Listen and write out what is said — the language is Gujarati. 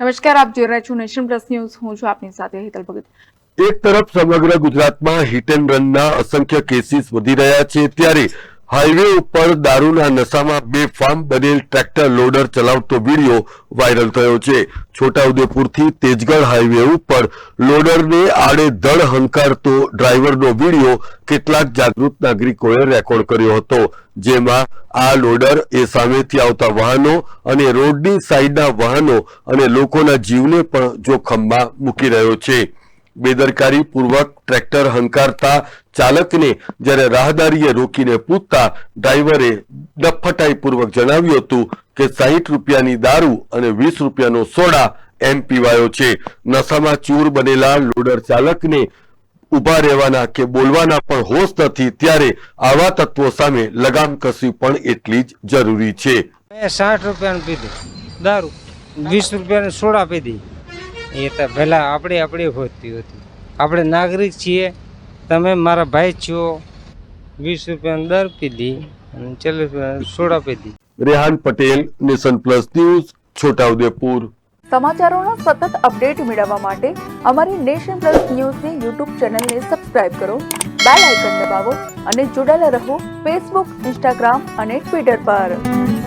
નમસ્કાર, આપ જોઈ રહ્યા છો નેશન પ્લસ ન્યૂઝ. હું છું આપની સાથે હેતલ ભગત. એક તરફ સમગ્ર ગુજરાતમાં હિટ એન્ડ રનના અસંખ્ય કેસીસ વધી રહ્યા છે. ત્યારે હાઈવે ઉપર દારૂના નશામાં બેફામ બનેલ ટ્રેક્ટર લોડર ચલાવતો વીડિયો વાયરલ થયો છે. છોટાઉદેપુરથી તેજગઢ હાઈવે ઉપર લોડરને આડે ધડ હંકારતો ડ્રાઈવરનો વીડિયો કેટલાક જાગૃત નાગરિકોએ રેકોર્ડ કર્યો હતો, જેમાં આ લોડર એ સામેથી આવતા વાહનો અને રોડની સાઈડના વાહનો અને લોકોના જીવને પણ જોખમમાં મૂકી રહ્યો છે. બેદરકારી પૂર્વક ટ્રેક્ટર હંકારતા ચાલકને જ્યારે રાહદારીએ રોકીને પૂછતા ડ્રાઈવરે ડફટાઈપૂર્વક જણાવ્યું હતું કે સાહીઠ રૂપિયાની દારૂ અને વીસ રૂપિયાનો સોડા એમ પીવાયો છે. નશામાં ચૂર બનેલા લોડર ચાલકને ઊભા રહેવાના કે બોલવાના પણ હોશ નથી ત્યારે આવા તત્વો સામે લગામ કસવી પણ એટલી જ જરૂરી છે. સાઠ રૂપિયાનું પીધું. દારૂ. વીસ રૂપિયાની સોડા પીધી એ તો પહેલાં આપણે આપણે હોતી હતી. આપણે નાગરિક છીએ તમે મારા ભાઈ છો વીસ રૂપિયાની દર પીધી અને ચાલીસ સોડા પીધી. Rehan Patel nation plus news Chhotaudepur. સમાચારોનો સતત અપડેટ મેળવવા માટે અમારી નેશન પ્લસ ન્યૂઝની યુટ્યુબ ચેનલને સબસ્ક્રાઇબ કરો બેલ આઇકન દબાવો અને જોડાયેલા રહો ફેસબુક ઇન્સ્ટાગ્રામ અને ટ્વિટર પર.